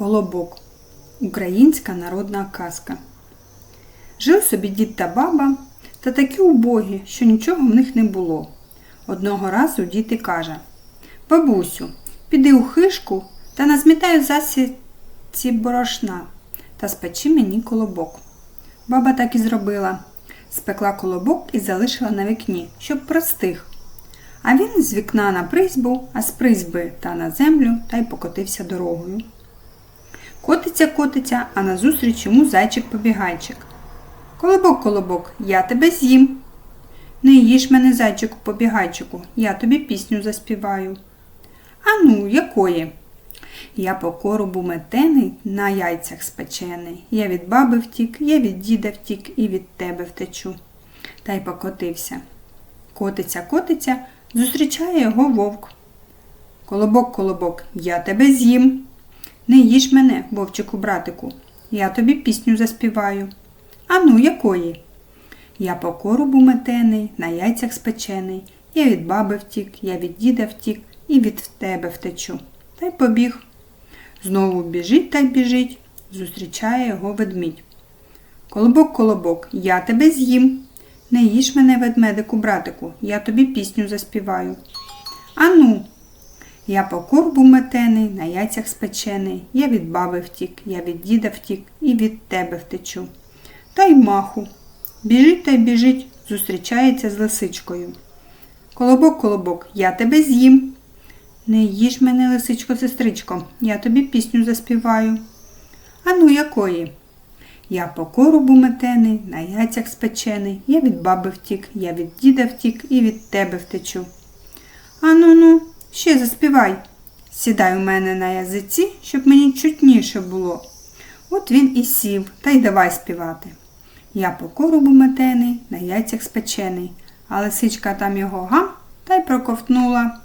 Колобок. Українська народна казка. Жив собі дід та баба, та такі убогі, що нічого в них не було. Одного разу дід і каже Бабусю, піди у хишку та назмітай засіці борошна та спечи мені колобок. Баба так і зробила. Спекла колобок і залишила на вікні, щоб простих. А він з вікна на призьбу, а з призьби та на землю та й покотився дорогою. Котиться, котиться, а назустріч йому зайчик-побігайчик. Колобок, колобок, я тебе з'їм. Не їж мене, зайчику побігайчику, я тобі пісню заспіваю. А ну, якої? Я по коробу метений, на яйцях спечений. Я від баби втік, я від діда втік і від тебе втечу. Та й покотився. Котиться, котиться, зустрічає його вовк. Колобок, колобок, я тебе з'їм. Не їж мене, вовчику братику, я тобі пісню заспіваю. А ну, якої? Я по коробу метений, на яйцях спечений. Я від баби втік, я від діда втік і від тебе втечу. Та й побіг. Знову біжить та й біжить, зустрічає його ведмідь. Колобок, колобок, я тебе з'їм. Не їж мене, ведмедику, братику, я тобі пісню заспіваю. Ану, я по корбу метений, на яйцях спечений, я від баби втік, я від діда втік і від тебе втечу. Та й маху. Біжить та й біжить, зустрічається з лисичкою. Колобок, колобок, я тебе з'їм. Не їж мене, лисичко, сестричко, я тобі пісню заспіваю. Ану, якої? Я по коробу метений, на яйцях спечений, я від баби втік, я від діда втік і від тебе втечу. Ану ну, ще заспівай. Сідай у мене на язиці, щоб мені чутніше було. От він і сів, та й давай співати. Я по коробу метений, на яйцях спечений, а лисичка там його гам та й проковтнула.